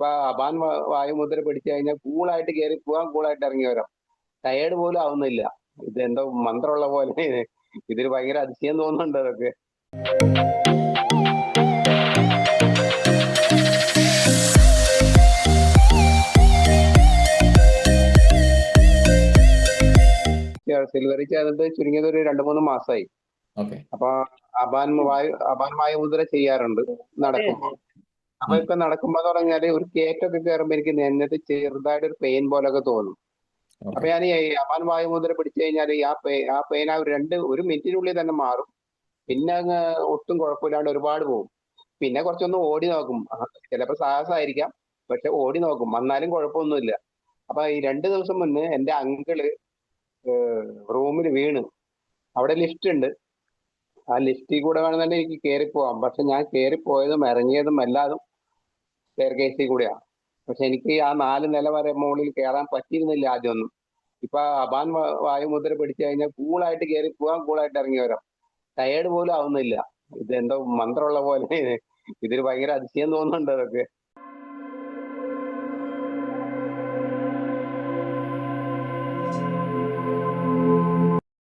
ഇപ്പൊ അപാൻ വായുമുദ്ര പിടിച്ചു കഴിഞ്ഞാൽ കൂളായിട്ട് കയറി പോവാൻ കൂളായിട്ട് ഇറങ്ങി വരാം. ടയേർഡ് പോലും ആവുന്നില്ല. ഇത് എന്തോ മന്ത്രമുള്ള പോലെ. ഇതിൽ ഭയങ്കര അതിശയം തോന്നുന്നുണ്ട് അതൊക്കെ. സിൽവറി ചേർന്നിട്ട് ചുരുങ്ങിയത് ഒരു രണ്ടു മൂന്ന് മാസമായി ഓക്കെ. അപ്പൊ അബാൻ വായു അപാൻ വായുമുദ്ര ചെയ്യാറുണ്ട്. നടക്കുമ്പോ അപ്പൊ ഇപ്പൊ നടക്കുമ്പോ പറഞ്ഞാൽ ഒരു കേറ്റൊക്കെ കയറുമ്പോ എനിക്ക് നെഞ്ഞത്ത് ചെറുതായിട്ട് ഒരു പെയിൻ പോലൊക്കെ തോന്നും. അപ്പൊ ഞാൻ ഈ അമാൻ വായു മുതൽ പിടിച്ചു കഴിഞ്ഞാൽ ആ പെയിൻ ആ പെയിൻ ആ ഒരു രണ്ട് ഒരു മിനിറ്റിനുള്ളിൽ തന്നെ മാറും. പിന്നെ അങ്ങ് ഒട്ടും കുഴപ്പമില്ലാണ്ട് ഒരുപാട് പോകും. പിന്നെ കുറച്ചൊന്ന് ഓടി നോക്കും. ചിലപ്പോ സാഹസമായിരിക്കാം പക്ഷെ ഓടി നോക്കും. വന്നാലും കുഴപ്പമൊന്നുമില്ല. അപ്പൊ ഈ രണ്ട് ദിവസം മുന്നേ എന്റെ അങ്കിൾ റൂമിൽ വീണ്. അവിടെ ലിഫ്റ്റ് ഉണ്ട്. ആ ലിഫ്റ്റിൽ കൂടെ വേണമെന്നുണ്ടെങ്കിൽ എനിക്ക് കയറിപ്പോവാം പക്ഷെ ഞാൻ കയറിപ്പോയതും ഇറങ്ങിയതും എല്ലാതും സ്റ്റെയർ കേസിൽ കൂടെയാണ് പക്ഷെ എനിക്ക് ആ നാല് നില വരെ മുകളിൽ കയറാൻ പറ്റിയിരുന്നില്ല ആദ്യമൊന്നും. ഇപ്പൊ അബാൻ വായു വായുമുദ്ര പിടിച്ചു കഴിഞ്ഞാൽ കൂളായിട്ട് കയറി പോവാൻ കൂളായിട്ട് ഇറങ്ങി വരാം ടയേർഡ് പോലും ആവുന്നില്ല. ഇതെന്തോ മന്ത്രമുള്ള പോലെ. ഇതിൽ ഭയങ്കര അതിശയം തോന്നുന്നുണ്ട് അതൊക്കെ.